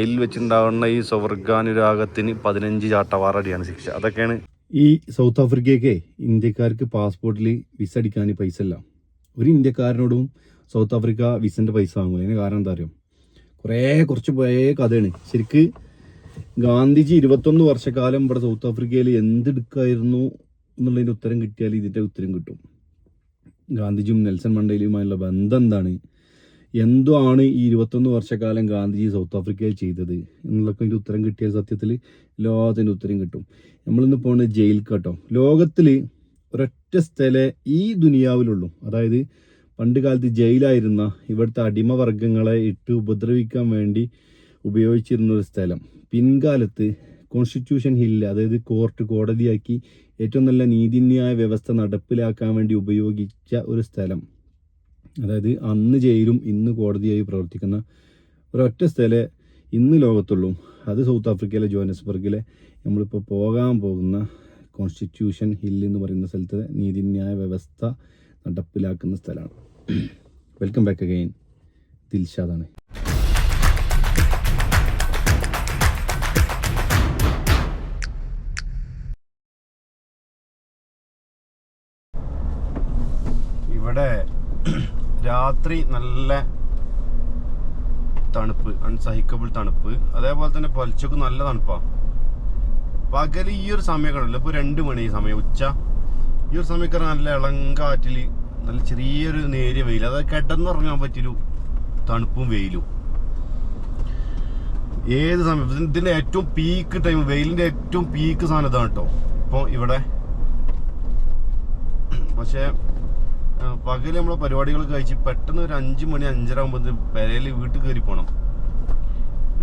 ജയിലിൽ വെച്ചുണ്ടാവുന്ന ഈ സ്വർഗാനുരാഗത്തിന് പതിനഞ്ച് ചാട്ടവാറടിയാണ് ശിക്ഷ. അതൊക്കെയാണ് ഈ സൗത്ത് ആഫ്രിക്കയ്ക്ക് ഇന്ത്യക്കാർക്ക് പാസ്പോർട്ടിൽ വിസ അടിക്കാൻ പൈസ ഇല്ല ഒരു ഇന്ത്യക്കാരനോടും സൗത്ത് ആഫ്രിക്ക വിസന്റെ പൈസ വാങ്ങൂല. അതിന് കാരണം എന്താ അറിയാം? കുറേ കുറച്ച് പഴയ കഥയാണ്. ശരിക്ക് ഗാന്ധിജി ഇരുപത്തൊന്ന് വർഷക്കാലം ഇവിടെ സൗത്ത് ആഫ്രിക്കയിൽ എന്തെടുക്കായിരുന്നു എന്നുള്ളതിന്റെ ഉത്തരം കിട്ടിയാൽ ഇതിന്റെ ഉത്തരം കിട്ടും. ഗാന്ധിജിയും നെൽസൺ മണ്ടേലയുമായുള്ള ബന്ധം എന്താണ്? എന്തോ ആണ് ഈ ഇരുപത്തൊന്ന് വർഷക്കാലം ഗാന്ധിജി സൗത്ത് ആഫ്രിക്കയിൽ ചെയ്തത് എന്നുള്ളൊക്കെ അതിന്റെ ഉത്തരം കിട്ടിയാൽ സത്യത്തിൽ ലോകത്തിന്റെ ഉത്തരം കിട്ടും. നമ്മളിന്ന് പോകുന്നത് ജയിൽ കേട്ടോ. ലോകത്തിൽ ഒരൊറ്റ സ്ഥലേ ഈ ദുനിയാവിലുള്ളൂ. അതായത് പണ്ട് കാലത്ത് ജയിലായിരുന്ന ഇവിടുത്തെ അടിമവർഗങ്ങളെ ഇട്ട് ഉപദ്രവിക്കാൻ വേണ്ടി ഉപയോഗിച്ചിരുന്ന ഒരു സ്ഥലം. പിൻകാലത്ത് കോൺസ്റ്റിറ്റ്യൂഷൻ ഹില്ല് അതായത് കോർട്ട് കോടതിയാക്കി ഏറ്റവും നല്ല നീതിന്യായ വ്യവസ്ഥ നടപ്പിലാക്കാൻ വേണ്ടി ഉപയോഗിച്ച ഒരു സ്ഥലം. അതായത് അന്ന് ജയിലും ഇന്ന് കോടതിയായി പ്രവർത്തിക്കുന്ന ഒരൊറ്റ സ്ഥലേ ഇന്ന് ലോകത്തുള്ളൂ. അത് സൗത്ത് ആഫ്രിക്കയിലെ ജോഹനസ്ബർഗിലെ നമ്മളിപ്പോൾ പോകാൻ പോകുന്ന കോൺസ്റ്റിറ്റ്യൂഷൻ ഹിൽ എന്ന് പറയുന്ന സ്ഥലത്ത് നീതിന്യായ വ്യവസ്ഥ നടപ്പിലാക്കുന്ന സ്ഥലമാണ്. വെൽക്കം ബാക്ക് അഗൈൻ ദിൽഷാദാണ് രാത്രി നല്ല തണുപ്പ് അൺസഹിക്കബിൾ തണുപ്പ്. അതേപോലെ തന്നെ പൊലച്ചക്ക് നല്ല തണുപ്പാണ് പകൽ ഈ ഒരു സമയമൊക്കെ ഇപ്പോൾ രണ്ട് മണി സമയം ഉച്ച. ഈ ഒരു സമയമൊക്കെ നല്ല ഇളങ്കാറ്റിൽ നല്ല ചെറിയൊരു നേരിയ വെയിൽ അതായത് കിടന്നുറങ്ങാൻ പറ്റിയൊരു തണുപ്പും വെയിലും. ഏത് സമയം? ഇതിന്റെ ഏറ്റവും പീക്ക് ടൈം വെയിലിന്റെ ഏറ്റവും പീക്ക് സാധനം ഇതാണ് കേട്ടോ. ഇപ്പോൾ ഇവിടെ. പക്ഷേ ആ, പകൽ നമ്മളെ പരിപാടികൾ കഴിച്ച് പെട്ടെന്ന് ഒരു അഞ്ച് മണി അഞ്ചര ആകുമ്പോൾ പെരയിൽ വീട്ടിൽ കയറി പോകണം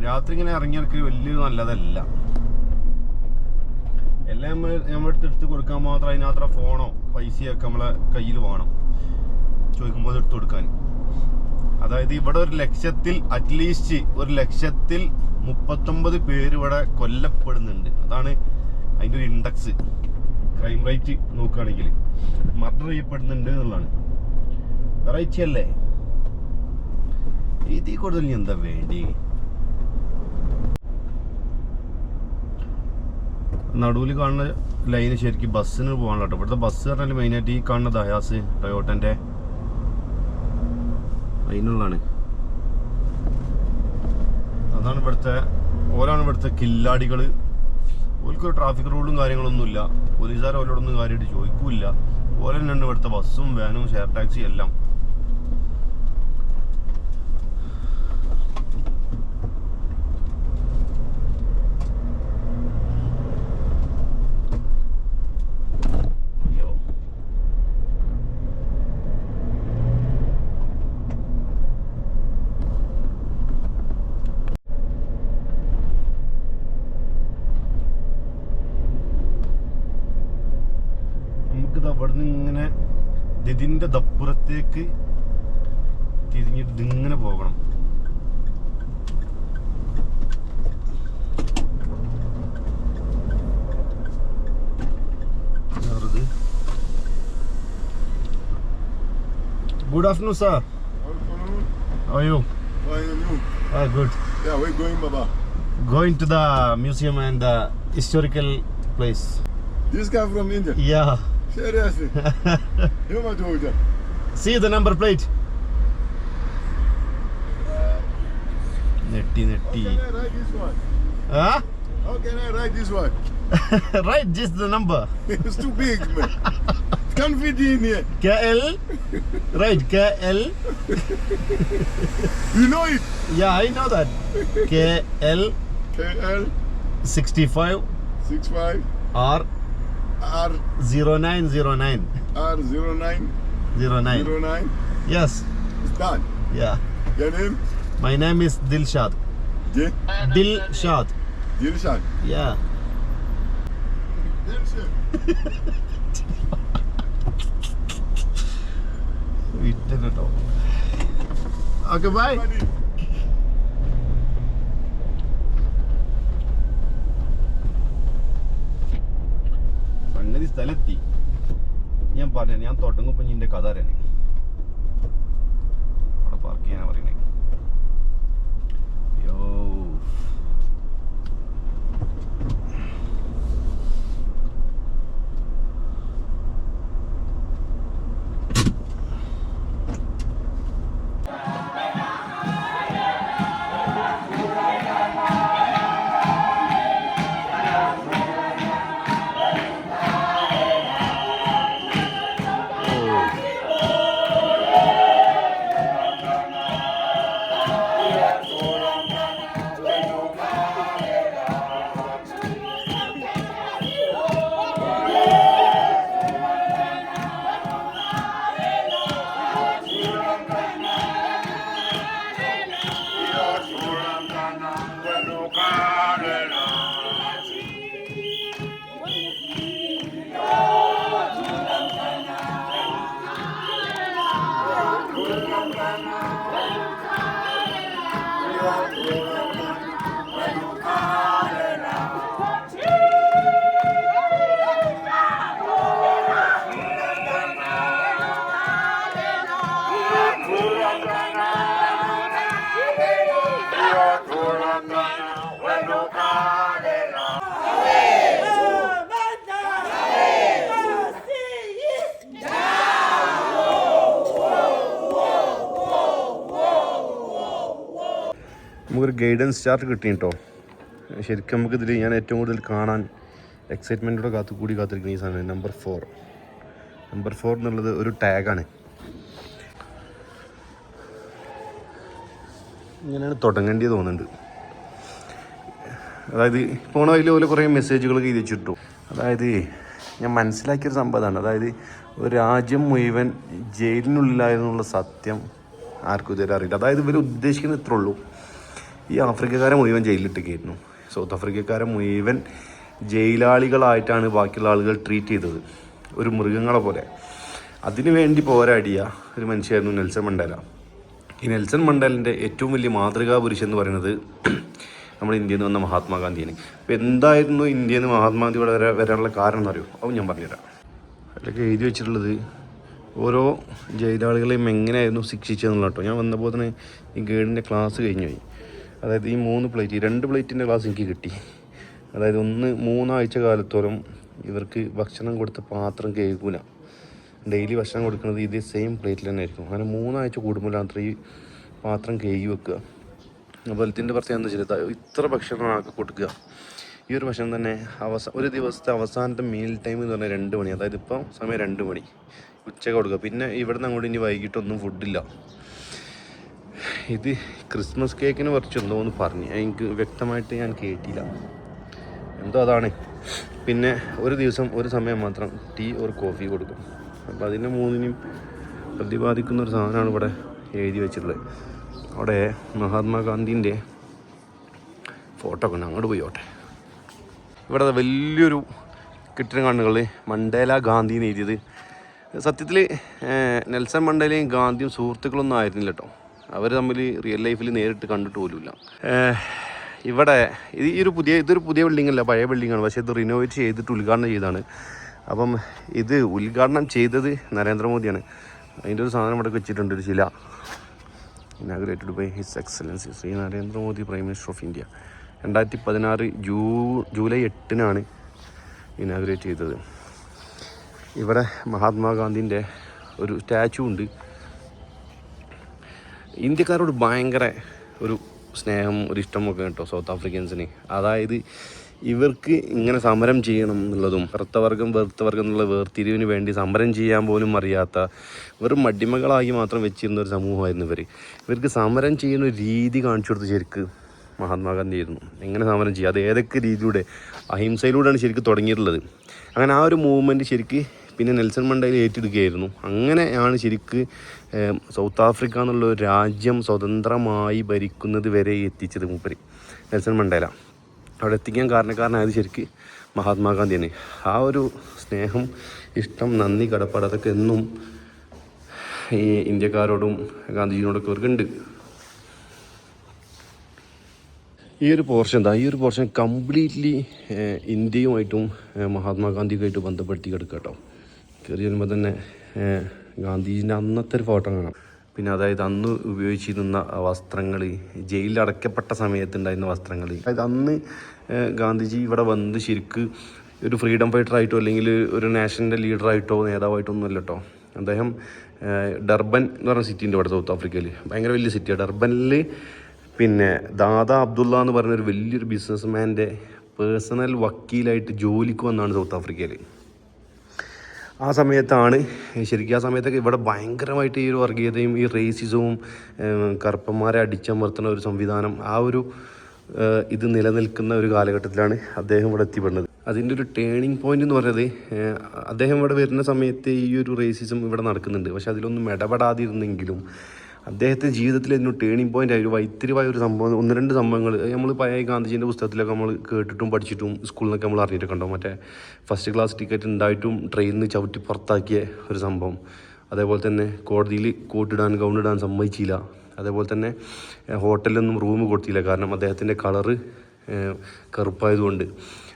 രാത്രി ഇങ്ങനെ ഇറങ്ങിയിറക്കി വലിയ നല്ലതല്ല. എല്ലാം നമ്മൾ എടുത്ത് കൊടുക്കാൻ മാത്രം അതിനകത്ത് ഫോണോ പൈസയൊക്കെ നമ്മളെ കയ്യിൽ വേണം. ചോദിക്കുമ്പോൾ എടുത്ത് കൊടുക്കാൻ. അതായത് ഇവിടെ ഒരു ലക്ഷത്തിൽ അറ്റ്ലീസ്റ്റ് ഒരു ലക്ഷത്തിൽ മുപ്പത്തൊമ്പത് പേര് ഇവിടെ കൊല്ലപ്പെടുന്നുണ്ട്. അതാണ് അതിന്റെ ഒരു ഇൻഡെക്സ് ക്രൈം റേറ്റ് നോക്കുകയാണെങ്കിൽ മർഡർ ചെയ്യപ്പെടുന്നുണ്ട് എന്നുള്ളതാണ്. വെറൈറ്റി അല്ലേ? ഇതിൽ കൂടുതൽ എന്താ വേണ്ടി? നടുവിൽ കാണുന്ന ലൈന് ശരിക്കും ബസ്സിന് പോകാനുള്ള കേട്ടോ ഇവിടുത്തെ ബസ് പറഞ്ഞാൽ മെയിനായിട്ട് ഈ കാണുന്ന ദയാസ് ടൊയോട്ടന്റെ അതിനുള്ളതാണ് അതാണ് ഇവിടുത്തെ ഓരാണ് ഇവിടുത്തെ കില്ലാടികൾ ഓൽക്കൊരു ട്രാഫിക് റൂളും കാര്യങ്ങളൊന്നുമില്ല. പോലീസുകാർ ഓരോടൊന്നും കാര്യമായിട്ട് ചോദിക്കൂല ഓരോ തന്നെയാണ് ഇവിടുത്തെ ബസ്സും വാനും ഷെയർ ടാക്സി എല്ലാം അയ്യോ. നമുക്കിത് അവിടുന്ന് ഇങ്ങനെ ഇതിന്റെ ദപ്പുറത്തേക്ക് തിരിഞ്ഞിട്ട് ഇതിങ്ങനെ പോകണം good afternoon sir Afternoon. How are you? Fine and you? Ah, good. Yeah, we're going, Baba. Going to the museum and the historical place. This guy from India. Yeah. Seriously. See the number plate. Netty, netty. How can I write this one? Huh? How can I write this one? write just the number. it's too big, man. Can't fit in here. KL. Write KL. you know it? Yeah, I know that. KL. KL. 65. 65. R. R. 0909. R 09 09. 09. Yes. It's done. Yeah. Your name? My name is Dilshad. J. Dilshad. Dilshad. Yeah. we did it all. Okay, bye. സംഗതി സ്ഥലത്തി ഞാൻ പറഞ്ഞു ഞാൻ തുടങ്ങുമ്പോ നിന്റെ കഥ അറിയണേ അവിടെ park പറയണേ ഗൈഡൻസ് ചാർട്ട് കിട്ടി കേട്ടോ ശരിക്കും നമുക്കിതിൽ ഞാൻ ഏറ്റവും കൂടുതൽ കാണാൻ എക്സൈറ്റ്മെന്റോടെ കാത്തു കൂടി കാത്തിരിക്കുന്ന ഈ സാധനം നമ്പർ ഫോർ നമ്പർ ഫോർ എന്നുള്ളത് ഒരു ടാഗാണ് ഇങ്ങനെയാണ് തുടങ്ങേണ്ടത് തോന്നുന്നുണ്ട്. അതായത് പോണ വഴിയിൽ പോലെ കുറേ മെസ്സേജുകളൊക്കെ എഴുതി വെച്ചിട്ടു. അതായത് ഞാൻ മനസ്സിലാക്കിയൊരു സംഭവമാണ് അതായത് ഒരു രാജ്യം മുഴുവൻ ജയിലിനുള്ളിലായിരുന്നുള്ള സത്യം ആർക്കും ഇതുവരെ അറിയില്ല. അതായത് ഇവർ ഉദ്ദേശിക്കുന്ന ഇത്രേ ഉള്ളൂ. ഈ ആഫ്രിക്കക്കാരെ മുഴുവൻ ജയിലിലിട്ടൊക്കെയായിരുന്നു സൗത്ത് ആഫ്രിക്കക്കാരെ മുഴുവൻ ജയിലാളികളായിട്ടാണ് ബാക്കിയുള്ള ആളുകൾ ട്രീറ്റ് ചെയ്തത്. ഒരു മൃഗങ്ങളെ പോലെ. അതിനു വേണ്ടി പോരാടിയ ഒരു മനുഷ്യനായിരുന്നു നെൽസൺ മണ്ടേല. ഈ നെൽസൺ മണ്ടേലിന്റെ ഏറ്റവും വലിയ മാതൃകാ പുരുഷൻ എന്ന് പറയുന്നത് നമ്മുടെ ഇന്ത്യയിൽ നിന്ന് വന്ന മഹാത്മാഗാന്ധിയാണ്. അപ്പോൾ എന്തായിരുന്നു ഇന്ത്യയിൽ നിന്ന് മഹാത്മാഗാന്ധി വരെ വരാനുള്ള കാരണം എന്നറിയോ അതും ഞാൻ പറഞ്ഞുതരാം. അതിലൊക്കെ എഴുതി വെച്ചിട്ടുള്ളത് ഓരോ ജയിലാളികളെയും എങ്ങനെയായിരുന്നു ശിക്ഷിച്ചതെന്നുള്ള കേട്ടോ ഞാൻ വന്നപ്പോൾ തന്നെ ഈ ഗൈഡിന്റെ ക്ലാസ് കഴിഞ്ഞു പോയി അതായത് ഈ മൂന്ന് പ്ലേറ്റ് രണ്ട് പ്ലേറ്റിന്റെ ക്ലാസ് എനിക്ക് കിട്ടി. അതായത് ഒന്ന് മൂന്നാഴ്ച കാലത്തോളം ഇവർക്ക് ഭക്ഷണം കൊടുത്ത പാത്രം കേൾക്കൂല. ഡെയിലി ഭക്ഷണം കൊടുക്കുന്നത് ഇതേ സെയിം പ്ലേറ്റിൽ തന്നെ ആയിരിക്കും അങ്ങനെ മൂന്നാഴ്ച കൂടുമ്പോൾ അത്ര ഈ പാത്രം കേഴി വെക്കുക. അപ്പോൾ ഇതിന്റെ പ്രത്യേകത എന്താ വെച്ചാൽ ഇത്ര ഭക്ഷണം ആക്കി കൊടുക്കുക. ഈ ഒരു ഭക്ഷണം തന്നെ അവസാന ഒരു ദിവസത്തെ അവസാനത്തെ മീൽ ടൈം എന്ന് പറഞ്ഞാൽ രണ്ട് മണി. അതായത് ഇപ്പം സമയം രണ്ട് മണി. ഉച്ചയ്ക്ക് കൊടുക്കുക. പിന്നെ ഇവിടെ നിന്ന് അങ്ങോട്ട് ഇനി വൈകിട്ടൊന്നും ഫുഡില്ല ഇത് ക്രിസ്മസ് കേക്കിന് കുറച്ച് എന്തോ എന്ന് പറഞ്ഞു. എനിക്ക് വ്യക്തമായിട്ട് ഞാൻ കേട്ടില്ല. എന്തോ അതാണ്. പിന്നെ ഒരു ദിവസം ഒരു സമയം മാത്രം ടീ ഒരു കോഫി കൊടുക്കും. അപ്പോൾ അതിന്റെ മൂന്നിനും പ്രതിപാദിക്കുന്ന ഒരു സാധനമാണ് ഇവിടെ എഴുതി വെച്ചിട്ടുള്ളത്. അവിടെ മഹാത്മാഗാന്ധിന്റെ ഫോട്ടോ കൊണ്ട് അങ്ങോട്ട് പോയോട്ടെ ഇവിടെ വലിയൊരു കെട്ടിടം കാണുകൾ മണ്ടേല ഗാന്ധി എന്ന് എഴുതിയത്. സത്യത്തിൽ നെൽസൺ മണ്ടേലയും ഗാന്ധിയും സുഹൃത്തുക്കളൊന്നും ആയിരുന്നില്ല കേട്ടോ. അവർ തമ്മിൽ റിയൽ ലൈഫിൽ നേരിട്ട് കണ്ടിട്ട് പോലുമില്ല. ഇവിടെ ഇത് ഈ ഒരു പുതിയ ഇതൊരു പുതിയ ബിൽഡിംഗ് അല്ല പഴയ ബിൽഡിംഗ് ആണ്. പക്ഷേ ഇത് റിനോവേറ്റ് ചെയ്തിട്ട് ഉദ്ഘാടനം ചെയ്താണ് അപ്പം ഇത് ഉദ്ഘാടനം ചെയ്തത് നരേന്ദ്രമോദിയാണ്. അതിന്റെ ഒരു സാധനം ഇവിടെ വെച്ചിട്ടുണ്ട് ഒരു ശില. Inaugurated by his excellency Shri Narendra Modi prime minister of India രണ്ടായിരത്തി പതിനാറ് ജൂ ജൂലൈ എട്ടിനാണ് ഇനാഗ്രേറ്റ് ചെയ്തത്. ഇവിടെ മഹാത്മാഗാന്ധിന്റെ ഒരു സ്റ്റാച്ചു ഉണ്ട്. ഇന്ത്യക്കാരോട് ഭയങ്കര ഒരു സ്നേഹം ഒരു ഇഷ്ടമൊക്കെ കേട്ടോ സൗത്ത് ആഫ്രിക്കൻസിന്. അതായത് ഇവർക്ക് ഇങ്ങനെ സമരം ചെയ്യണം എന്നുള്ളതും കറുത്തവർഗം വെറുത്തവർഗം എന്നുള്ള വേർതിരിവിന് വേണ്ടി സമരം ചെയ്യാൻ പോലും അറിയാത്ത വെറും മടിമകളായി മാത്രം വെച്ചിരുന്ന ഒരു സമൂഹമായിരുന്നു ഇവർ ഇവർക്ക് സമരം ചെയ്യുന്ന ഒരു രീതി കാണിച്ചു കൊടുത്ത് ശരിക്ക് മഹാത്മാഗാന്ധി ആയിരുന്നു എങ്ങനെ സമരം ചെയ്യുക അത് ഏതൊക്കെ രീതിയിലൂടെ? അഹിംസയിലൂടെയാണ് ശരിക്കും തുടങ്ങിയിട്ടുള്ളത്. അങ്ങനെ ആ ഒരു മൂവ്മെന്റ് ശരിക്ക് പിന്നെ നെൽസൺ മണ്ടയിൽ ഏറ്റെടുക്കുകയായിരുന്നു. അങ്ങനെയാണ് ശരിക്ക് സൗത്ത് ആഫ്രിക്ക എന്നുള്ള ഒരു രാജ്യം സ്വതന്ത്രമായി ഭരിക്കുന്നത് വരെ എത്തിച്ചത് മൂപ്പര്. Nelson Mandela. അവിടെ എത്തിക്കാൻ കാരണക്കാരനായത് ശരിക്ക് മഹാത്മാഗാന്ധിയാണ്. ആ ഒരു സ്നേഹം ഇഷ്ടം നന്ദി കടപ്പാട് അതൊക്കെ എന്നും ഈ ഇന്ത്യക്കാരോടും ഗാന്ധിജിയോടൊക്കെ അവർക്കുണ്ട് ഈ ഒരു പോർഷൻ എന്താ? ഈ ഒരു പോർഷൻ കംപ്ലീറ്റ്ലി ഇന്ത്യയുമായിട്ടും മഹാത്മാഗാന്ധിയുമായിട്ട് ബന്ധപ്പെടുത്തി കിടക്കുക കേട്ടോ കയറി വരുമ്പോൾ തന്നെ ഗാന്ധിജിന്റെ അന്നത്തെ ഒരു ഫോട്ടോ കാണാം. പിന്നെ അതായത് അന്ന് ഉപയോഗിച്ചിരുന്ന വസ്ത്രങ്ങൾ ജയിലിൽ അടയ്ക്കപ്പെട്ട സമയത്തുണ്ടായിരുന്ന വസ്ത്രങ്ങൾ. അതായത് അന്ന് ഗാന്ധിജി ഇവിടെ വന്ന് ശരിക്ക് ഒരു ഫ്രീഡം ഫൈറ്റർ ആയിട്ടോ അല്ലെങ്കിൽ ഒരു നാഷണൽ ലീഡറായിട്ടോ നേതാവായിട്ടോ ഒന്നുമല്ല കേട്ടോ. അദ്ദേഹം ഡർബൻ എന്ന് പറഞ്ഞ സിറ്റി ഉണ്ട് ഇവിടെ സൗത്ത് ആഫ്രിക്കയിൽ ഭയങ്കര വലിയ സിറ്റിയാണ് ഡർബനിൽ പിന്നെ ദാദ അബ്ദുള്ള എന്ന് പറഞ്ഞൊരു വലിയൊരു ബിസിനസ്മാന്റെ പേഴ്സണൽ വക്കീലായിട്ട് ജോലിക്ക് വന്നാണ് സൗത്ത് ആഫ്രിക്കയിൽ ആ സമയത്താണ് ശരിക്കും ആ സമയത്തൊക്കെ ഇവിടെ ഭയങ്കരമായിട്ട് ഈ ഒരു വർഗീയതയും ഈ റേസിസവും കറുപ്പന്മാരെ അടിച്ചമർത്തുന്ന ഒരു സംവിധാനം ആ ഒരു ഇത് നിലനിൽക്കുന്ന ഒരു കാലഘട്ടത്തിലാണ് അദ്ദേഹം ഇവിടെ എത്തിപ്പെടുന്നത്. അതിന്റെ ഒരു ടേണിംഗ് പോയിന്റ് എന്ന് പറയുന്നത് അദ്ദേഹം ഇവിടെ വരുന്ന സമയത്ത് ഈ ഒരു റേസിസം ഇവിടെ നടക്കുന്നുണ്ട്. പക്ഷെ അതിലൊന്നും ഇടപെടാതിരുന്നെങ്കിലും അദ്ദേഹത്തിന്റെ ജീവിതത്തിൽ ഒരു ടേണിംഗ് പോയിന്റ് ആയി ഒരു വൈത്തിരിവായ ഒരു സംഭവം ഒന്ന് രണ്ട് സംഭവങ്ങൾ. നമ്മൾ പഴയ ഗാന്ധിജീന്റെ പുസ്തകത്തിലൊക്കെ നമ്മൾ കേട്ടിട്ടും പഠിച്ചിട്ടും സ്കൂളിൽ നിന്നൊക്കെ നമ്മൾ അറിഞ്ഞിട്ടൊക്കെ ഉണ്ടാവും മറ്റേ ഫസ്റ്റ് ക്ലാസ് ടിക്കറ്റ് ഉണ്ടായിട്ടും ട്രെയിനിൽ നിന്ന് ചവിട്ടി പുറത്താക്കിയ ഒരു സംഭവം. അതേപോലെ തന്നെ കോടതിയിൽ കോട്ടിടാൻ ഗൗണിടാൻ സമ്മതിച്ചില്ല. അതേപോലെ തന്നെ ഹോട്ടലൊന്നും റൂം കൊടുത്തില്ല. കാരണം അദ്ദേഹത്തിന്റെ കളറ് കറുപ്പായതുകൊണ്ട്.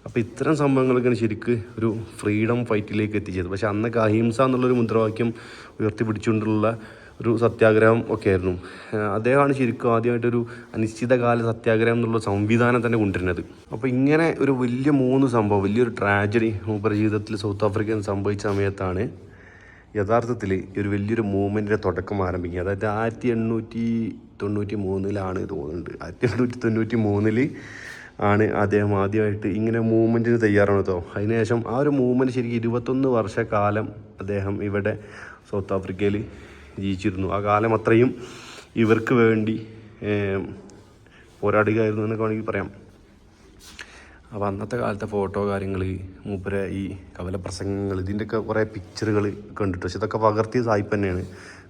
അപ്പോൾ ഇത്തരം സംഭവങ്ങളൊക്കെയാണ് ശരിക്ക് ഒരു ഫ്രീഡം ഫൈറ്റിലേക്ക് എത്തിച്ചത്. പക്ഷേ അന്നൊക്കെ അഹിംസ എന്നുള്ളൊരു മുദ്രാവാക്യം ഉയർത്തിപ്പിടിച്ചുകൊണ്ടുള്ള ഒരു സത്യാഗ്രഹം ഒക്കെ ആയിരുന്നു. അദ്ദേഹമാണ് ശരിക്കും ആദ്യമായിട്ടൊരു അനിശ്ചിതകാല സത്യാഗ്രഹം എന്നുള്ള സംവിധാനം തന്നെ കൊണ്ടുവരുന്നത്. അപ്പോൾ ഇങ്ങനെ ഒരു വലിയ മൂന്ന് സംഭവം വലിയൊരു ട്രാജഡി മൂപ്പർ ജീവിതത്തിൽ സൗത്ത് ആഫ്രിക്കൻ സംഭവിച്ച സമയത്താണ് യഥാർത്ഥത്തിൽ ഒരു വലിയൊരു മൂവ്മെന്റിന്റെ തുടക്കം ആരംഭിക്കുക അതായത് ആയിരത്തി എണ്ണൂറ്റി തൊണ്ണൂറ്റി മൂന്നിലാണ് തോന്നുന്നുണ്ട്. ആയിരത്തി എണ്ണൂറ്റി തൊണ്ണൂറ്റി മൂന്നിൽ ആണ് അദ്ദേഹം ആദ്യമായിട്ട് ഇങ്ങനെ മൂവ്മെന്റിന് തയ്യാറാണ് അതിനുശേഷം ആ ഒരു മൂവ്മെന്റ് ശരിക്കും ഇരുപത്തൊന്ന് വർഷക്കാലം അദ്ദേഹം ഇവിടെ സൗത്ത് ആഫ്രിക്കയിൽ ജീവിച്ചിരുന്നു. ആ കാലം അത്രയും ഇവർക്ക് വേണ്ടി പോരാടുകയായിരുന്നു എന്നൊക്കെ വേണമെങ്കിൽ പറയാം. അപ്പോൾ അന്നത്തെ കാലത്തെ ഫോട്ടോ കാര്യങ്ങൾ മൂപ്പരെ ഈ കവല പ്രസംഗങ്ങൾ ഇതിന്റെയൊക്കെ കുറേ പിക്ചറുകൾ കണ്ടിട്ട്. പക്ഷെ ഇതൊക്കെ പകർത്തിയ സായിപ്പ് തന്നെയാണ്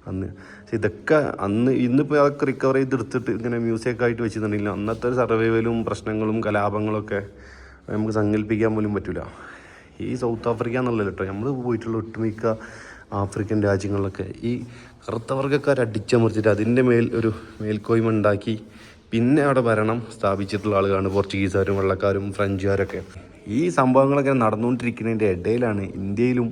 അന്ന്. പക്ഷെ ഇതൊക്കെ അന്ന് ഇന്നിപ്പോൾ അതൊക്കെ റിക്കവർ ചെയ്തെടുത്തിട്ട് ഇങ്ങനെ മ്യൂസിയൊക്കെ ആയിട്ട് വെച്ചിട്ടുണ്ടെങ്കിൽ അന്നത്തെ സർവൈവലും പ്രശ്നങ്ങളും കലാപങ്ങളൊക്കെ നമുക്ക് സങ്കല്പിക്കാൻ പോലും പറ്റില്ല ഈ സൗത്ത് ആഫ്രിക്ക എന്നുള്ളത് കേട്ടോ നമ്മൾ പോയിട്ടുള്ള ഒട്ടുമിക്ക ആഫ്രിക്കൻ രാജ്യങ്ങളിലൊക്കെ ഈ കറുത്തവർഗക്കാർ അടിച്ചമർത്തിട്ട് അതിന്റെ മേൽ ഒരു മേൽക്കോയ്മ ഉണ്ടാക്കി പിന്നെ അവിടെ ഭരണം സ്ഥാപിച്ചിട്ടുള്ള ആളുകളാണ് പോർച്ചുഗീസുകാരും വെള്ളക്കാരും ഫ്രഞ്ചുകാരൊക്കെ. ഈ സംഭവങ്ങളൊക്കെ നടന്നുകൊണ്ടിരിക്കുന്നതിന്റെ ഇടയിലാണ് ഇന്ത്യയിലും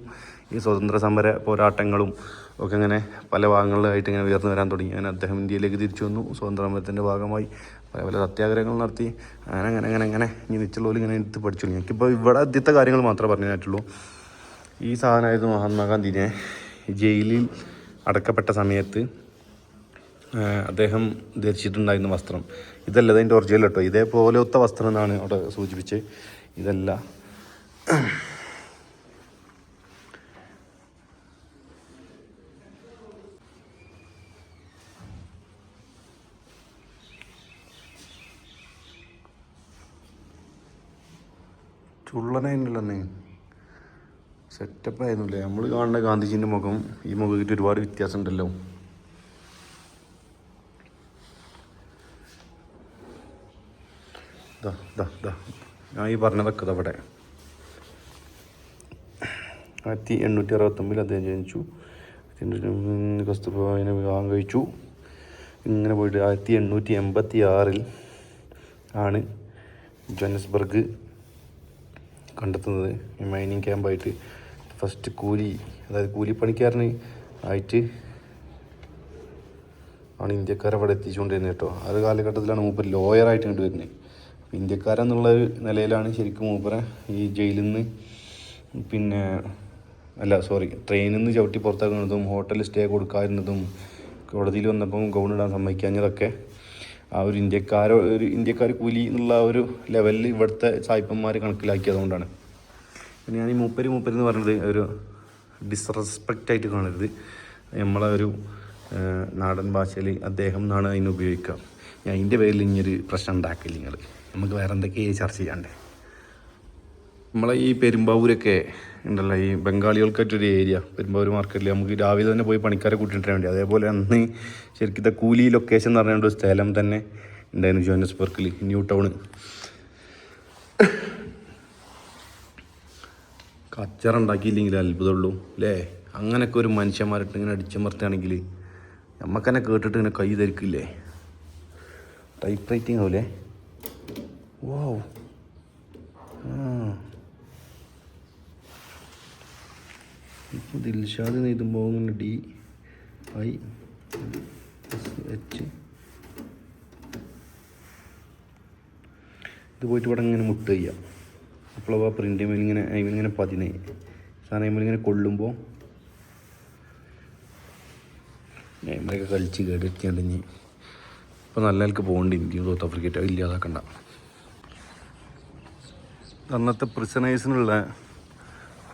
ഈ സ്വതന്ത്ര സമര പോരാട്ടങ്ങളും ഒക്കെ ഇങ്ങനെ പല ഭാഗങ്ങളിലായിട്ട് ഇങ്ങനെ ഉയർന്നു വരാൻ തുടങ്ങി. അങ്ങനെ അദ്ദേഹം ഇന്ത്യയിലേക്ക് തിരിച്ചു വന്നു. സ്വതന്ത്ര സമരത്തിന്റെ ഭാഗമായി പല പല സത്യാഗ്രഹങ്ങൾ നടത്തി. അങ്ങനെ അങ്ങനെ അങ്ങനെ അങ്ങനെ ഇനി നിച്ചുള്ള ഇങ്ങനെ എടുത്ത് പഠിച്ചു എനിക്കിപ്പോൾ ഇവിടെ ആദ്യത്തെ കാര്യങ്ങൾ മാത്രമേ പറഞ്ഞിട്ടുള്ളൂ ഈ സാധനമായിരുന്നു മഹാത്മാഗാന്ധിനെ ജയിലിൽ അടക്കപ്പെട്ട സമയത്ത് അദ്ദേഹം ധരിച്ചിട്ടുണ്ടായിരുന്ന വസ്ത്രം. ഇതല്ല അതിന്റെ ഒറിജിനൽ കേട്ടോ ഇതേപോലത്തെ വസ്ത്രം എന്നാണ് അവിടെ സൂചിപ്പിച്ച്. ഇതല്ല. ചുള്ളനായിരുന്നല്ലേ സെറ്റപ്പ് ആയിരുന്നില്ലേ? നമ്മൾ കാണുന്ന ഗാന്ധിജീന്റെ മുഖം ഈ മുഖമായിട്ട് ഒരുപാട് വ്യത്യാസം ഉണ്ടല്ലോ ഞാൻ ഈ പറഞ്ഞതൊക്കെ അവിടെ ആയിരത്തി എണ്ണൂറ്റി അറുപത്തൊമ്പതിൽ അദ്ദേഹം ജനിച്ചു. കസ്തൂർബാവിനെ വിവാഹം കഴിച്ചു. ഇങ്ങനെ പോയിട്ട് ആയിരത്തി എണ്ണൂറ്റി എൺപത്തി ആറിൽ ആണ് ജോനസ്ബർഗ് കണ്ടെത്തുന്നത്. മൈനിങ് ക്യാമ്പായിട്ട് ഫസ്റ്റ് കൂലി അതായത് കൂലിപ്പണിക്കാരന് ആയിട്ട് ആണ് ഇന്ത്യക്കാരെ അവിടെ എത്തിച്ചുകൊണ്ടിരുന്നത് കേട്ടോ. ആ കാലഘട്ടത്തിലാണ് മൂപ്പർ ലോയറായിട്ട് ഇങ്ങോട്ട് വരുന്നത്. അപ്പോൾ ഇന്ത്യക്കാരെന്നുള്ള നിലയിലാണ് ശരിക്കും മൂപ്പറെ ഈ ജയിലിൽ നിന്ന് പിന്നെ അല്ല സോറി ട്രെയിനിൽ നിന്ന് ചവിട്ടി പുറത്താക്കുന്നതും ഹോട്ടലിൽ സ്റ്റേ കൊടുക്കാതിരുന്നതും കോടതിയിൽ വന്നപ്പം ഇടാൻ സമ്മതിക്കാഞ്ഞതൊക്കെ ആ ഒരു ഇന്ത്യക്കാരോ ഒരു ഇന്ത്യക്കാർ കൂലി എന്നുള്ള ഒരു ലെവലിൽ ഇവിടുത്തെ സായിപ്പന്മാർ കണക്കിലാക്കിയതുകൊണ്ടാണ് പിന്നെ ഞാൻ ഈ മൂപ്പര് മൂപ്പര് എന്ന് പറയുന്നത് ഒരു ഡിസ്റെസ്പെക്റ്റ് ആയിട്ട് കാണരുത്. നമ്മളെ ഒരു നാടൻ ഭാഷയിൽ അദ്ദേഹം എന്നാണ് അതിന് ഉപയോഗിക്കുക. ഞാൻ അതിന്റെ പേരിൽ ഇനിയൊരു പ്രശ്നം ഉണ്ടാക്കില്ല നിങ്ങൾ നമുക്ക് വേറെ എന്തൊക്കെയാണ് ചർച്ച ചെയ്യാണ്ടേ? നമ്മളെ ഈ പെരുമ്പാവൂരൊക്കെ ഉണ്ടല്ലോ ഈ ബംഗാളികൾക്കായിട്ടൊരു ഏരിയ. പെരുമ്പാവൂർ മാർക്കറ്റിൽ നമുക്ക് രാവിലെ തന്നെ പോയി പണിക്കാരെ കൂട്ടിയിട്ടാൻ വേണ്ടി. അതേപോലെ അന്ന് ശരിക്കും കൂലി ലൊക്കേഷൻ എന്ന് പറഞ്ഞ ഒരു സ്ഥലം തന്നെ ഉണ്ടായിരുന്നു ജോനസ്ബർക്കിൽ ന്യൂ ടൗണ്. കച്ചറ ഉണ്ടാക്കിയില്ലെങ്കിൽ അത്ഭുതമുള്ളൂ അല്ലേ? അങ്ങനെയൊക്കെ ഒരു മനുഷ്യന്മാരിട്ട് ഇങ്ങനെ അടിച്ചമർത്തുകയാണെങ്കിൽ നമുക്കെന്നെ കേട്ടിട്ട് ഇങ്ങനെ കൈ ധരിക്കില്ലേ? ടൈപ്പ് റൈറ്റിംഗ് ആവൂലേ? ആ. ഇപ്പോൾ ദിൽഷാദ് എഴുതുമ്പോൾ ഇങ്ങനെ ഡി ഐ എസ് എച്ച്. ഇത് പോയിട്ട് ഇവിടെ ഇങ്ങനെ മുട്ട് ചെയ്യാം. അപ്പോൾ ആ പ്രിന്റ് ഇങ്ങനെ ഇങ്ങനെ പതിനായി സാധനം ഇങ്ങനെ കൊള്ളുമ്പോൾ ഇവരൊക്കെ കളിച്ച് കേടെത്തിയാണ്ടിഞ്ഞ് ഇപ്പോൾ നല്ല നിലയ്ക്ക് പോകേണ്ടി ഇന്ത്യയും സൗത്ത് ആഫ്രിക്കറ്റ് ഇല്ലാതാക്കണ്ട. അന്നത്തെ പ്രിസണേഴ്സിനുള്ള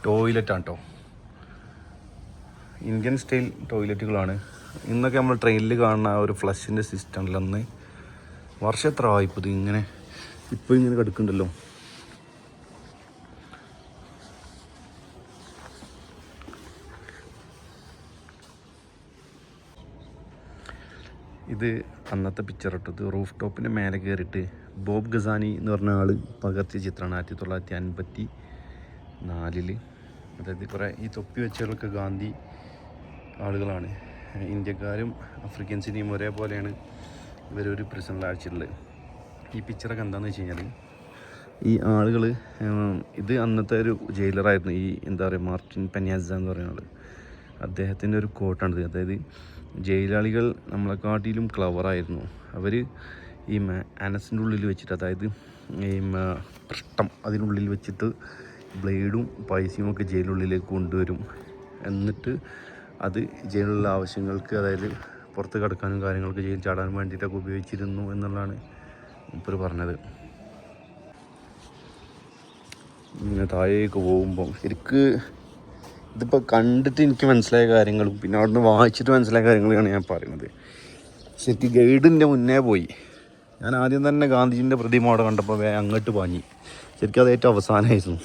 ടോയ്ലറ്റാണ് കേട്ടോ ഇന്ത്യൻ സ്റ്റൈൽ ടോയ്ലറ്റുകളാണ് ഇന്നൊക്കെ നമ്മൾ ട്രെയിനിൽ കാണുന്ന ആ ഒരു ഫ്ലഷിന്റെ സിസ്റ്റം അന്ന് വർഷം എത്ര ആയിപ്പോൾ ഇത് ഇങ്ങനെ ഇപ്പോൾ ഇങ്ങനെ കിടക്കുന്നുണ്ടല്ലോ. ഇത് അന്നത്തെ പിക്ചർ ഇട്ടത്. റൂഫ് ടോപ്പിന്റെ മേലെ കയറിയിട്ട് ബോബ് ഗസാനി എന്ന് പറഞ്ഞ ആൾ പകർത്തിയ ചിത്രമാണ് ആയിരത്തി തൊള്ളായിരത്തി അൻപത്തി നാലിൽ അതായത് കുറേ ഈ തൊപ്പി വെച്ചവരൊക്കെ ഗാന്ധി ആളുകളാണ്. ഇന്ത്യക്കാരും ആഫ്രിക്കൻസിനെയും ഒരേപോലെയാണ് ഇവരൊരു പ്രിസണിൽ അയച്ചിട്ടുള്ളത്. ഈ പിക്ചറൊക്കെ എന്താണെന്ന് വെച്ച് കഴിഞ്ഞാൽ ഈ ആളുകൾ ഇത് അന്നത്തെ ഒരു ജയിലറായിരുന്നു ഈ എന്താ പറയുക മാർട്ടിൻ പെന്യാസ എന്ന് പറയുന്ന ആൾ അദ്ദേഹത്തിന്റെ ഒരു കോട്ടാണിത് അതായത് ജയിലാളികൾ നമ്മളെക്കാട്ടിലും ക്ലവറായിരുന്നു അവർ ഈ അനസിന്റെ ഉള്ളിൽ വെച്ചിട്ട് അതായത് ഈ മ- അതിനുള്ളിൽ വെച്ചിട്ട് ബ്ലേഡും പൈസയും ഒക്കെ ജയിലിനുള്ളിലേക്ക് കൊണ്ടുവരും. എന്നിട്ട് അത് ജയിലുള്ള ആവശ്യങ്ങൾക്ക് അതായത് പുറത്ത് കിടക്കാനും കാര്യങ്ങൾക്ക് ജയിൽ ചാടാനും വേണ്ടിയിട്ടൊക്കെ ഉപയോഗിച്ചിരുന്നു എന്നുള്ളതാണ് മൂപ്പർ പറഞ്ഞത്. ഇങ്ങനെ താഴേക്ക് പോകുമ്പം ശരിക്ക് ഇതിപ്പോൾ കണ്ടിട്ട് എനിക്ക് മനസ്സിലായ കാര്യങ്ങളും പിന്നെ അവിടുന്ന് വായിച്ചിട്ട് മനസ്സിലായ കാര്യങ്ങളാണ് ഞാൻ പറയുന്നത്. ശരിക്കും ഗൈഡിന്റെ മുന്നേ പോയി. ഞാൻ ആദ്യം തന്നെ ഗാന്ധിജിന്റെ പ്രതിമ അവിടെ കണ്ടപ്പോൾ വേ അങ്ങോട്ട് പാഞ്ഞി ശരിക്കും അത് ഏറ്റവും അവസാനമായിരുന്നു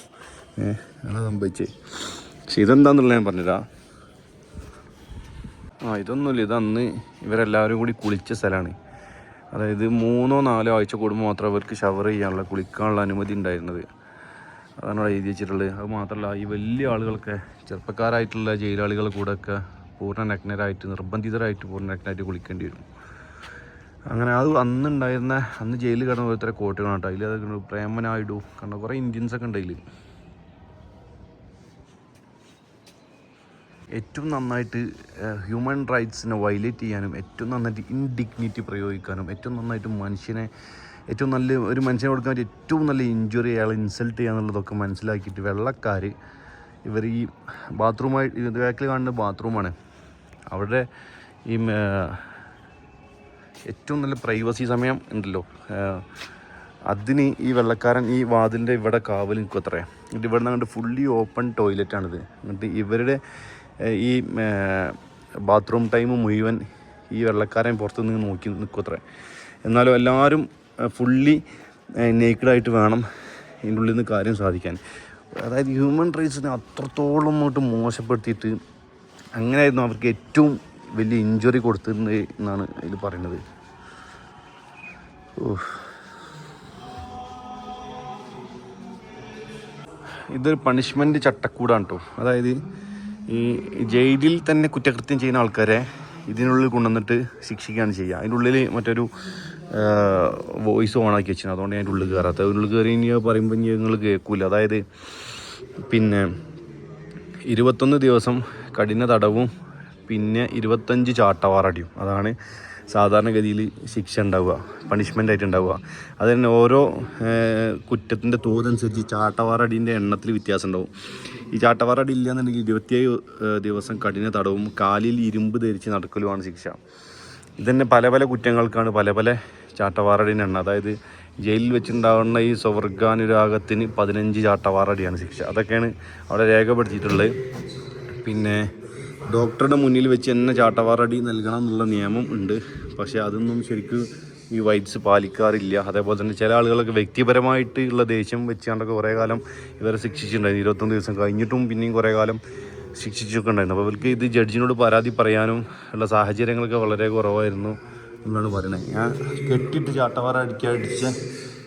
ഏഹ് അങ്ങനെ സംഭവിച്ചത് പക്ഷെ ഇതെന്താന്നുള്ളത് ഞാൻ പറഞ്ഞതാ ആ ഇതൊന്നുമില്ല. ഇതന്ന് ഇവരെല്ലാവരും കൂടി കുളിച്ച സ്ഥലമാണ്. അതായത് മൂന്നോ നാലോ ആഴ്ച കൂടുമ്പോൾ മാത്രം അവർക്ക് ഷവർ ചെയ്യാനുള്ള കുളിക്കാനുള്ള അനുമതി ഉണ്ടായിരുന്നത്. അതാണ് അവിടെ എഴുതി വെച്ചിട്ടുള്ളത്. അത് മാത്രമല്ല ഈ വലിയ ആളുകളൊക്കെ ചെറുപ്പക്കാരായിട്ടുള്ള ജയിലാളികൾ കൂടെ ഒക്കെ പൂർണ നഗ്നരായിട്ട് നിർബന്ധിതരായിട്ട് പൂർണ നഗ്നരായിട്ട് കുളിക്കേണ്ടി വരും. അങ്ങനെ അത് അന്നുണ്ടായിരുന്ന അന്ന് ജയിലിൽ കിടന്ന ഓരോരുത്തരെ കോട്ടുകളാണ് കേട്ടോ. അതിൽ അതൊക്കെ പ്രേമനായിഡു കണ്ട? കുറേ ഇന്ത്യൻസ് ഒക്കെ ഉണ്ട് അതിൽ ഏറ്റവും നന്നായിട്ട് ഹ്യൂമൻ റൈറ്റ്സിനെ വയലേറ്റ് ചെയ്യാനും ഏറ്റവും നന്നായിട്ട് ഇൻഡിഗ്നിറ്റി പ്രയോഗിക്കാനും ഏറ്റവും നന്നായിട്ട് മനുഷ്യനെ ഏറ്റവും നല്ല ഒരു മനുഷ്യനെ കൊടുക്കാൻ ഏറ്റവും നല്ല ഇഞ്ചുറി അയാളെ ഇൻസൾട്ട് ചെയ്യുക എന്നുള്ളതൊക്കെ മനസ്സിലാക്കിയിട്ട് വെള്ളക്കാർ ഇവർ ഈ ബാത്റൂമായി ഇത് ബാക്കിൽ കാണുന്ന ബാത്റൂമാണ്. അവിടെ ഈ ഏറ്റവും നല്ല പ്രൈവസി സമയം ഉണ്ടല്ലോ. അതിന് ഈ വെള്ളക്കാരൻ ഈ വാതിലിന്റെ ഇവിടെ കാവൽ നിൽക്കും അത്രേ. എന്നിട്ട് ഇവിടെ നിന്ന് അങ്ങോട്ട് ഫുള്ളി ഓപ്പൺ ടോയ്ലറ്റാണിത് എന്നിട്ട് ഇവരുടെ ഈ ബാത്റൂം ടൈം മുഴുവൻ ഈ വെള്ളക്കാരൻ പുറത്ത് നിന്ന് നോക്കി നിൽക്കും അത്രേ. എന്നാലും എല്ലാവരും ഫുള്ളി നേക്കഡായിട്ട് വേണം ഇതിന്റെ ഉള്ളിൽ നിന്ന് കാര്യം സാധിക്കാൻ. അതായത് ഹ്യൂമൻ റൈറ്റ്സിനെ അത്രത്തോളം അങ്ങോട്ട് മോശപ്പെടുത്തിയിട്ട് അങ്ങനെയായിരുന്നു അവർക്ക് ഏറ്റവും വലിയ ഇഞ്ചുറി കൊടുത്തിരുന്നത് എന്നാണ് ഇതിൽ പറയുന്നത്. ഇതൊരു പണിഷ്മെന്റ് ചട്ടക്കൂടാണ് കേട്ടോ അതായത് ഈ ജയിലിൽ തന്നെ കുറ്റകൃത്യം ചെയ്യുന്ന ആൾക്കാരെ ഇതിനുള്ളിൽ കൊണ്ടുവന്നിട്ട് ശിക്ഷിക്കുകയാണ് ചെയ്യുക. അതിനുള്ളിൽ മറ്റൊരു വോയിസ് ഓണാക്കി വെച്ചിരുന്നു അതുകൊണ്ട് ഞാൻ ഉള്ളിൽ കയറാത്തത് ഉള്ളിൽ കയറി ഇനി പറയുമ്പോൾ ഇനി നിങ്ങൾ കേൾക്കൂല. അതായത് പിന്നെ ഇരുപത്തൊന്ന് ദിവസം കഠിന തടവും പിന്നെ ഇരുപത്തഞ്ച് ചാട്ടവാറടിയും. അതാണ് സാധാരണഗതിയിൽ ശിക്ഷ ഉണ്ടാവുക പണിഷ്മെന്റ് ആയിട്ട് ഉണ്ടാവുക. അത് തന്നെ ഓരോ കുറ്റത്തിന്റെ തോതനുസരിച്ച് ചാട്ടവാറടീന്റെ എണ്ണത്തിൽ വ്യത്യാസം ഉണ്ടാവും. ഈ ചാട്ടവാറടി ഇല്ല എന്നുണ്ടെങ്കിൽ ഇരുപത്തിയേഴ് ദിവസം കഠിന തടവും കാലിൽ ഇരുമ്പ് ധരിച്ച് നടക്കലുമാണ് ശിക്ഷ. ഇതന്നെ പല പല കുറ്റങ്ങൾക്കാണ് പല പല ചാട്ടവാറടീന്റെ എണ്ണ അതായത് ജയിലിൽ വെച്ചിട്ടുണ്ടാകുന്ന ഈ സ്വർഗാനുരാഗത്തിന് പതിനഞ്ച് ചാട്ടവാറടിയാണ് ശിക്ഷ. അതൊക്കെയാണ് അവിടെ രേഖപ്പെടുത്തിയിട്ടുള്ളത്. പിന്നെ ഡോക്ടറുടെ മുന്നിൽ വെച്ച് തന്നെ ചാട്ടവാറടി നൽകണം എന്നുള്ള നിയമം ഉണ്ട്. പക്ഷേ അതൊന്നും ശരിക്കും ഈ വൈറ്റ്സ് പാലിക്കാറില്ല. അതേപോലെ തന്നെ ചില ആളുകളൊക്കെ വ്യക്തിപരമായിട്ട് ഉള്ള ദേഷ്യം വെച്ചുകൊണ്ടൊക്കെ കുറേ കാലം ഇവരെ ശിക്ഷിച്ചിട്ടുണ്ടായിരുന്നു. ഇരുപത്തൊന്ന് ദിവസം കഴിഞ്ഞിട്ടും പിന്നെയും കുറേ കാലം ശിക്ഷിച്ചൊക്കെ ഉണ്ടായിരുന്നു. അപ്പോൾ ഇവർക്ക് ഇത് ജഡ്ജിനോട് പരാതി പറയാനും ഉള്ള സാഹചര്യങ്ങളൊക്കെ വളരെ കുറവായിരുന്നു. എന്നാണ് പറയുന്നത്. ഞാൻ കെട്ടിട്ട് ചാട്ടവാറ അടിക്കാൻ അടിച്ച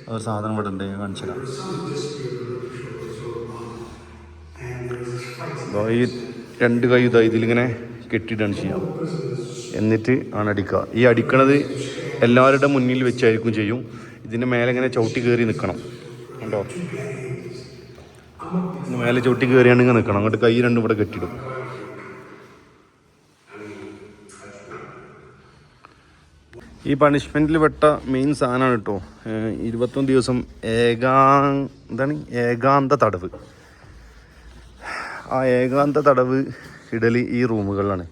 ഒരു സാധനം ഇവിടെ ഉണ്ട് ഞാൻ കാണിച്ചു ഈ രണ്ട് കൈ ഇതാ ഇതിലിങ്ങനെ കെട്ടിയിട്ടാണ് ചെയ്യാം. എന്നിട്ട് ആണ് അടിക്കുക. ഈ അടിക്കണത് എല്ലാവരുടെ മുന്നിൽ വെച്ചായിരിക്കും ചെയ്യും. ഇതിന്റെ മേലെ ഇങ്ങനെ ചവിട്ടി കയറി നിൽക്കണം കണ്ടോ? മേലെ ചവിട്ടി ഇങ്ങനെ നിൽക്കണം അങ്ങോട്ട് കൈ രണ്ടും ഇവിടെ കെട്ടിയിടും. ഈ പണിഷ്മെന്റിൽ പെട്ട മെയിൻ സാധനമാണ് കേട്ടോ ഇരുപത്തൊന്ന് ദിവസം ഏകാ എന്താണ്? ഏകാന്ത തടവ്. ആ ഏകാന്ത തടവ് ഇടൽ ഈ റൂമുകളിലാണ്.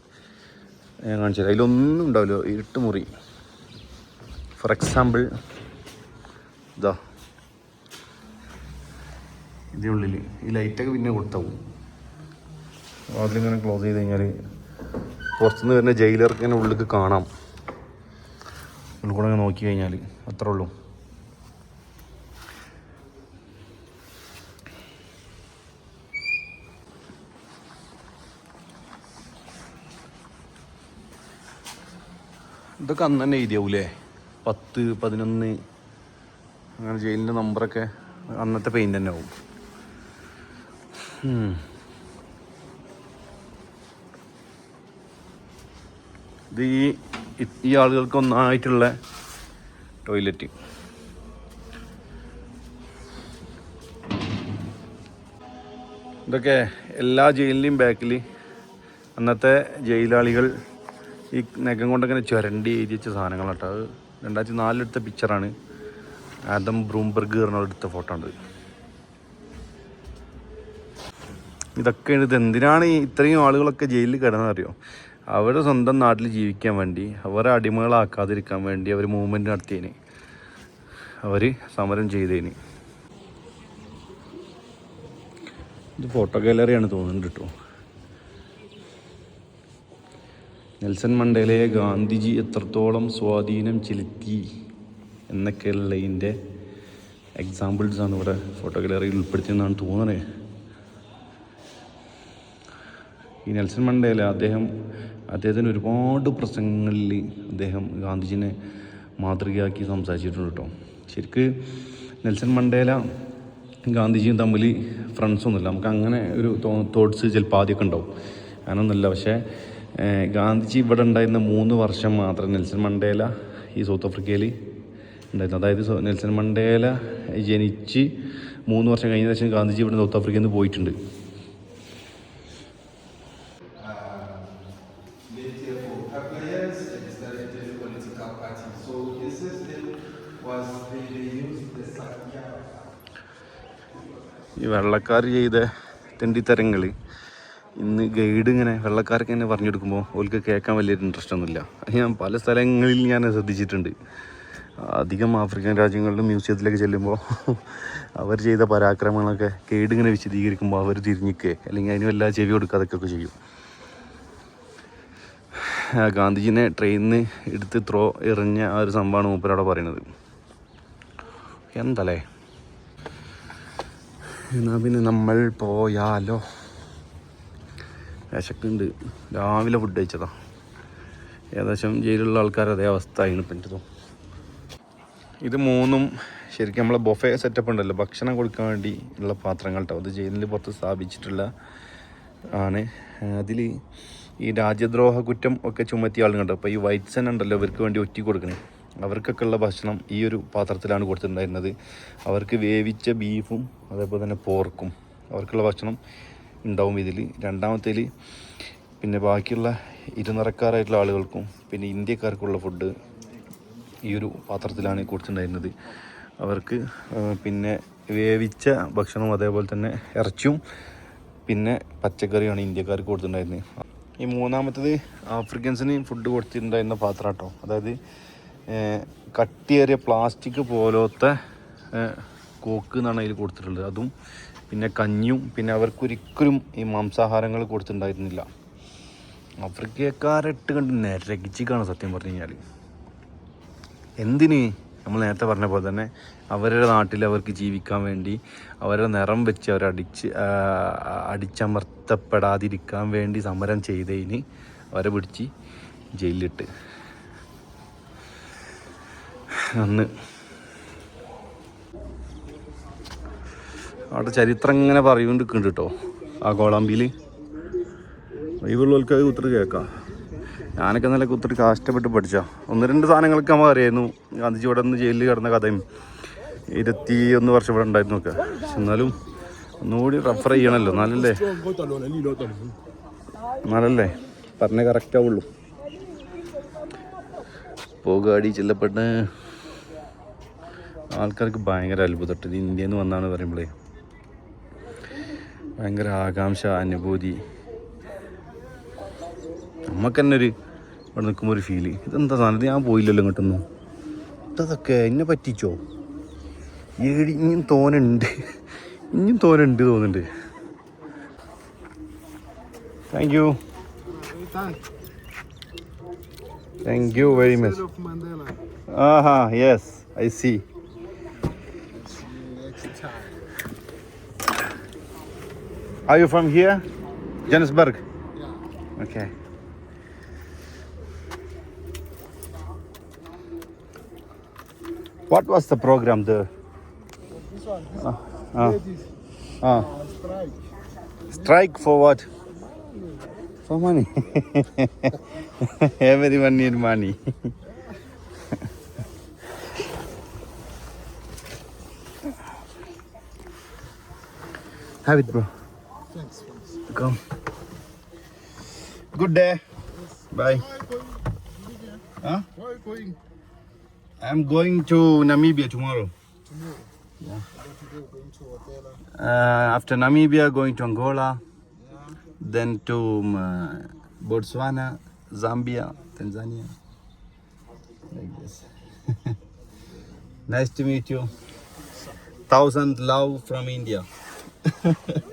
കാണിച്ചത് അതിലൊന്നും ഉണ്ടാവില്ല. ഇരുട്ട് മുറി. ഫോർ എക്സാമ്പിൾ ഇതാ. ഇതിനുള്ളിൽ ഈ ലൈറ്റൊക്കെ പിന്നെ കൊടുത്താവും. അതിലിങ്ങനെ ക്ലോസ് ചെയ്ത് കഴിഞ്ഞാൽ പുറത്തുനിന്ന് വരുന്ന ജയിലർക്ക് ഇങ്ങനെ ഉള്ളിലേക്ക് കാണാം. ഇങ്ങനെ നോക്കി കഴിഞ്ഞാൽ അത്രേ ഉള്ളൂ. ഇതൊക്കെ അന്ന് തന്നെ എഴുതിയാവൂലേ? പത്ത് പതിനൊന്ന് അങ്ങനെ ജയിലിന്റെ നമ്പറൊക്കെ അന്നത്തെ പെയിന്റ് തന്നെ ആവും. ഇത് ഈ ഈ ആളുകൾക്ക് ഒന്നായിട്ടുള്ള ടോയ്ലറ്റ്. ഇതൊക്കെ എല്ലാ ജയിലിന്റെയും ബാക്കിൽ അന്നത്തെ ജയിലാളികൾ ഈ നഖം കൊണ്ടങ്ങനെ ചുരണ്ടി എഴുതി വെച്ച സാധനങ്ങളാണ് കേട്ടോ അത് രണ്ടായിരത്തി നാലിലെടുത്ത പിക്ചറാണ് ആദം ബ്രൂംബർഗ് പറഞ്ഞ എടുത്ത ഫോട്ടോ ഉണ്ട് ഇതൊക്കെ ഇത് എന്തിനാണ് ഇത്രയും ആളുകളൊക്കെ ജയിലിൽ കിടന്നറിയോ അവരുടെ സ്വന്തം നാട്ടിൽ ജീവിക്കാൻ വേണ്ടി അവരെ അടിമകളാക്കാതിരിക്കാൻ വേണ്ടി അവർ മൂവ്മെന്റ് നടത്തിയതിന് അവർ സമരം ചെയ്തതിന് ഇത് ഫോട്ടോ ഗാലറിയാണ് തോന്നുന്നുണ്ട് കേട്ടോ നെൽസൺ മണ്ടേലയെ ഗാന്ധിജി എത്രത്തോളം സ്വാധീനം ചെലുത്തി എന്നൊക്കെയുള്ളതിന്റെ എക്സാമ്പിൾസാണ് ഇവിടെ ഫോട്ടോ ഗാലറിയിൽ ഉൾപ്പെടുത്തിയെന്നാണ് തോന്നുന്നത് ഈ നെൽസൺ മണ്ടേല അദ്ദേഹം അദ്ദേഹത്തിന് ഒരുപാട് പ്രസംഗങ്ങളിൽ അദ്ദേഹം ഗാന്ധിജിനെ മാതൃകയാക്കി സംസാരിച്ചിട്ടുണ്ട് കേട്ടോ. ശരിക്ക് നെൽസൺ മണ്ടേല ഗാന്ധിജിയും തമ്മിൽ ഫ്രണ്ട്സൊന്നുമില്ല നമുക്ക് അങ്ങനെ ഒരു തോട്ട്സ് ചിലപ്പോൾ ആദ്യമൊക്കെ ഉണ്ടാവും. അങ്ങനൊന്നുമില്ല. പക്ഷേ ഗാന്ധിജി ഇവിടെ ഉണ്ടായിരുന്ന മൂന്ന് വർഷം മാത്രം നെൽസൺ മണ്ടേല ഈ സൗത്ത് ആഫ്രിക്കയിൽ ഉണ്ടായിരുന്നു. അതായത് നെൽസൺ മണ്ടേല ജനിച്ച് മൂന്ന് വർഷം കഴിഞ്ഞ ശേഷം ഗാന്ധിജി ഇവിടെ സൗത്ത് ആഫ്രിക്കയിൽ നിന്ന് പോയിട്ടുണ്ട്. ഈ വെള്ളക്കാർ ചെയ്ത തെണ്ടിത്തരങ്ങൾ ഇന്ന് ഗൈഡ് ഇങ്ങനെ വെള്ളക്കാർക്ക് തന്നെ പറഞ്ഞു കൊടുക്കുമ്പോൾ ഓൾക്ക് കേൾക്കാൻ വലിയൊരു ഇൻട്രസ്റ്റ് ഒന്നുമില്ല. ഞാൻ പല സ്ഥലങ്ങളിൽ ഞാൻ ശ്രദ്ധിച്ചിട്ടുണ്ട്. അധികം ആഫ്രിക്കൻ രാജ്യങ്ങളിലും മ്യൂസിയത്തിലേക്ക് ചെല്ലുമ്പോൾ അവർ ചെയ്ത പരാക്രമങ്ങളൊക്കെ ഗൈഡ് ഇങ്ങനെ വിശദീകരിക്കുമ്പോൾ അവർ തിരിഞ്ഞിക്കുക അല്ലെങ്കിൽ അതിന് വല്ല ചെവി കൊടുക്കാതൊക്കെ ചെയ്യും. ഗാന്ധിജിനെ ട്രെയിനിൽ എടുത്ത് ത്രോ എറിഞ്ഞ ആ ഒരു സംഭവമാണ് മൂപ്പരവിടെ പറയുന്നത്. എന്തല്ലേ? എന്നാ പിന്നെ നമ്മൾ പോയാലോ? വിശക്കുണ്ട് രാവിലെ ഫുഡ് കഴിച്ചതാ. ഏകദേശം ജയിലുള്ള ആൾക്കാർ അതേ അവസ്ഥ ആയിരുന്നു തോന്നുന്നു ഇത് മൂന്നും ശരിക്കും നമ്മളെ ബൊഫെ സെറ്റപ്പ് ഉണ്ടല്ലോ. ഭക്ഷണം കൊടുക്കാൻ വേണ്ടി ഉള്ള പാത്രങ്ങൾ കേട്ടോ അത് ജയിലിൽ പുറത്ത് സ്ഥാപിച്ചിട്ടുള്ള ആണ്. അതിൽ ഈ രാജ്യദ്രോഹ കുറ്റം ഒക്കെ ചുമത്തിയ ആളുകളുണ്ട്. അപ്പോൾ ഈ വൈറ്റ്സൺ ഉണ്ടല്ലോ ഇവർക്ക് വേണ്ടി ഒറ്റി കൊടുക്കണേ. അവർക്കൊക്കെ ഉള്ള ഭക്ഷണം ഈ ഒരു പാത്രത്തിലാണ് കൊടുത്തിട്ടുണ്ടായിരുന്നത്. അവർക്ക് വേവിച്ച ബീഫും അതേപോലെ തന്നെ പോർക്കും അവർക്കുള്ള ഭക്ഷണം ഉണ്ടാവും ഇതിൽ. രണ്ടാമത്തേൽ പിന്നെ ബാക്കിയുള്ള ഇരുനിറക്കാരായിട്ടുള്ള ആളുകൾക്കും പിന്നെ ഇന്ത്യക്കാർക്കുള്ള ഫുഡ് ഈ ഒരു പാത്രത്തിലാണ് കൊടുത്തിട്ടുണ്ടായിരുന്നത്. അവർക്ക് പിന്നെ വേവിച്ച ഭക്ഷണവും അതേപോലെ തന്നെ ഇറച്ചിയും പിന്നെ പച്ചക്കറിയാണ് ഇന്ത്യക്കാർക്ക് കൊടുത്തിട്ടുണ്ടായിരുന്നത്. ഈ മൂന്നാമത്തത് ആഫ്രിക്കൻസിന് ഫുഡ് കൊടുത്തിട്ടുണ്ടായിരുന്ന പാത്രം കേട്ടോ അതായത് കട്ടിയേറിയ പ്ലാസ്റ്റിക് പോലത്തെ കോക്ക് എന്നാണ് അതിൽ കൊടുത്തിട്ടുള്ളത്. അതും പിന്നെ കഞ്ഞും പിന്നെ അവർക്കൊരിക്കലും ഈ മാംസാഹാരങ്ങൾ കൊടുത്തിട്ടുണ്ടായിരുന്നില്ല. ആഫ്രിക്കക്കാരിട്ട് കണ്ട് നരകിച്ചിക്കാണ് സത്യം പറഞ്ഞു കഴിഞ്ഞാൽ എന്തിന്? നമ്മൾ നേരത്തെ പറഞ്ഞ പോലെ തന്നെ അവരുടെ നാട്ടിൽ അവർക്ക് ജീവിക്കാൻ വേണ്ടി അവരുടെ നിറം വെച്ച് അവർ അടിച്ച് അടിച്ചമർത്തപ്പെടാതിരിക്കാൻ വേണ്ടി സമരം ചെയ്തതിന് അവരെ പിടിച്ച് ജയിലിലിട്ട്. അന്ന്. അവിടെ ചരിത്രം ഇങ്ങനെ പറയുകൊണ്ടിരിക്കുന്നുണ്ട് കേട്ടോ ആ കോളാമ്പിയിൽ ഒഴിവുള്ളവർക്ക് അത് കുത്തിരി കേൾക്കാം. ഞാനൊക്കെ നല്ല കുത്തിരി കാഷ്ടപ്പെട്ട് പഠിച്ച. ഒന്ന് രണ്ട് സാധനങ്ങളൊക്കെ നമ്മൾ അറിയായിരുന്നു. ഗാന്ധിജി ഇവിടെ നിന്ന് ജയിലിൽ കിടന്ന കഥയും. ഇരുപത്തി ഒന്ന് വർഷം ഇവിടെ ഉണ്ടായിരുന്നു ഒക്കെ. പക്ഷെ എന്നാലും ഒന്നുകൂടി റെഫർ ചെയ്യണമല്ലോ നല്ലല്ലേ നല്ലല്ലേ പറഞ്ഞ കറക്റ്റ് ആവുള്ളൂ. പോകാടി ചെല്ലപ്പെട്ട്. ആൾക്കാർക്ക് ഭയങ്കര അത്ഭുതപ്പെട്ട് ഇത് ഇന്ത്യയിൽ നിന്ന് വന്നാണ് പറയുമ്പോഴേ ഭയങ്കര ആകാംക്ഷ അനുഭൂതി. നമുക്ക് തന്നെ ഒരു ഇവിടെ നിൽക്കുമ്പോൾ ഒരു ഫീൽ ഇതെന്താ സാധനം? ഞാൻ പോയില്ലല്ലോ ഇങ്ങോട്ടൊന്നും. ഇതൊക്കെ എന്നെ പറ്റിച്ചോ? ഏടി ഇനിയും തോനുണ്ട്. ഇനിയും തോനുണ്ട് തോന്നുന്നുണ്ട്. Thank you thank you very much ആ ഹാ ആഹാ yes I see Are you from here? Johannesburg. Yeah. Okay. What was the program there? This one, this one. Ladies, Ah, uh, strike. strike for what? For money. Everyone need money. Have it, bro. Thanks. Good day. Bye. Why going? Libya? Huh? Why going I'm going to Namibia tomorrow. tomorrow? Yeah. What to do? Going to? Uh, after Namibia, going to Angola, Yeah. then to um, uh, Botswana, Zambia, Tanzania. Like this. nice to meet you. Thousand love from India.